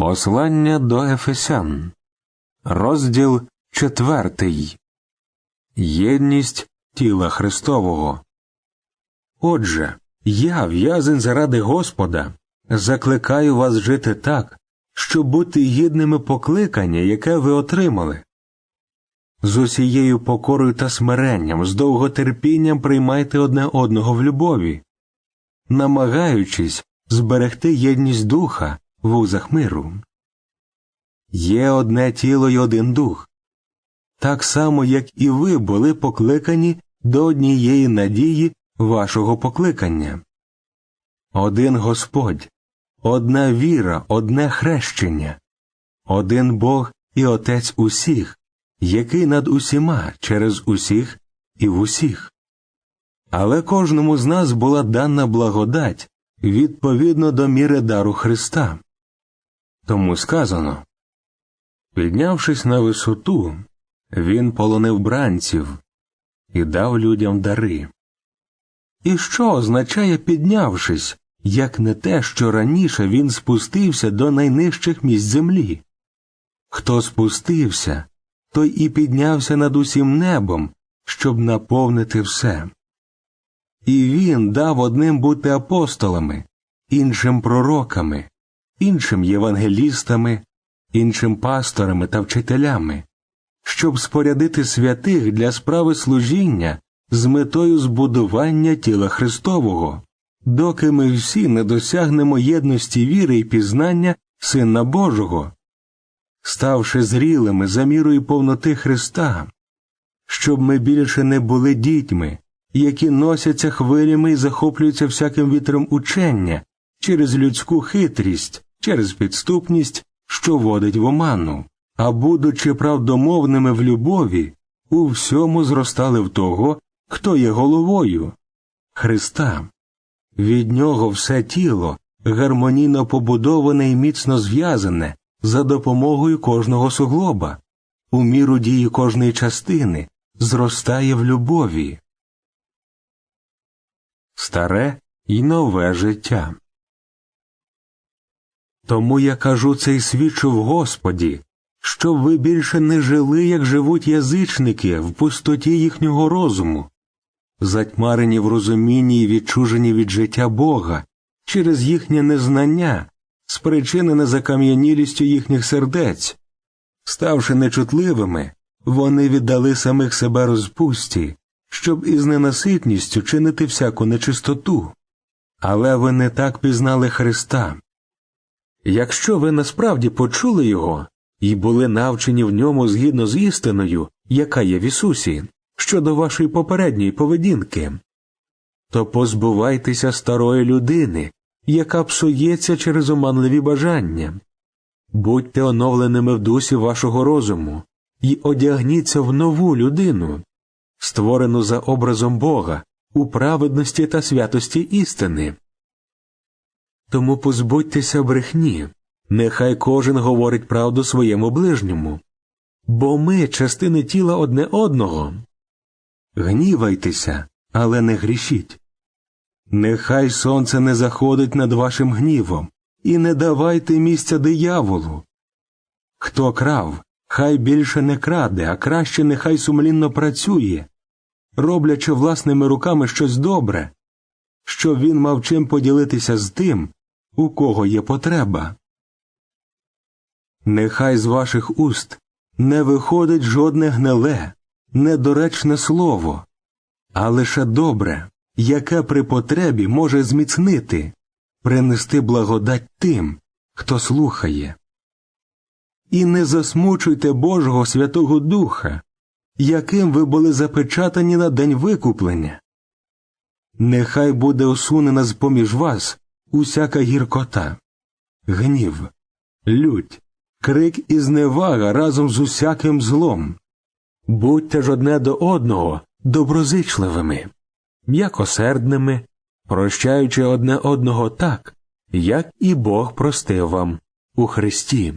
Послання до Ефесян, розділ четвертий. Єдність тіла Христового. Отже, я, в'язень заради Господа, закликаю вас жити так, щоб бути гідними покликання, яке ви отримали. З усією покорою та смиренням, з довготерпінням приймайте одне одного в любові, намагаючись зберегти єдність духа вузах миру. Є одне тіло й один дух, так само, як і ви були покликані до однієї надії вашого покликання. Один Господь, одна віра, одне хрещення, один Бог і Отець усіх, який над усіма через усіх і в усіх. Але кожному з нас була дана благодать відповідно до міри дару Христа. Тому сказано Піднявшись на висоту, він полонив бранців і дав людям дари. І що означає піднявшись, як не те, що раніше він спустився до найнижчих місць землі? Хто спустився, той і піднявся над усім небом, щоб наповнити все. І він дав одним бути апостолами, іншим пророками, іншим євангелістами, іншим пасторами та вчителями, щоб спорядити святих для справи служіння з метою збудування тіла Христового, доки ми всі не досягнемо єдності віри і пізнання Сина Божого, ставши зрілими за мірою повноти Христа, щоб ми більше не були дітьми, які носяться хвилями і захоплюються всяким вітром учення через людську хитрість, через підступність, що водить в оману, а будучи правдомовними в любові, у всьому зростали в того, хто є головою Христа. Від нього все тіло гармонійно побудоване і міцно зв'язане за допомогою кожного суглоба, у міру дії кожної частини, зростає в любові. Старе і нове життя. Тому я кажу це й свідчу в Господі, щоб ви більше не жили, як живуть язичники в пустоті їхнього розуму, затьмарені в розумінні і відчужені від життя Бога через їхнє незнання, спричинене закам'янілістю їхніх сердець. Ставши нечутливими, вони віддали самих себе розпусті, щоб із ненаситністю чинити всяку нечистоту. Але ви не так пізнали Христа. Якщо ви насправді почули Його і були навчені в ньому згідно з істиною, яка є в Ісусі, щодо вашої попередньої поведінки, то позбувайтеся старої людини, яка псується через оманливі бажання, будьте оновленими в дусі вашого розуму і одягніться в нову людину, створену за образом Бога у праведності та святості істини. Тому позбудьтеся брехні, нехай кожен говорить правду своєму ближньому, бо ми частини тіла одне одного. Гнівайтеся, але не грішіть. Нехай сонце не заходить над вашим гнівом, і не давайте місця дияволу. Хто крав, хай більше не краде, а краще нехай сумлінно працює, роблячи власними руками щось добре, щоб він мав чим поділитися з тим, у кого є потреба. Нехай з ваших уст не виходить жодне гниле, недоречне слово, а лише добре, яке при потребі може зміцнити, принести благодать тим, хто слухає. І не засмучуйте Божого Святого Духа, яким ви були запечатані на день викуплення. Нехай буде усунена з поміж вас усяка гіркота, гнів, лють, крик і зневага разом з усяким злом. Будьте ж одне до одного доброзичливими, м'якосердними, прощаючи одне одного так, як і Бог простив вам у Христі.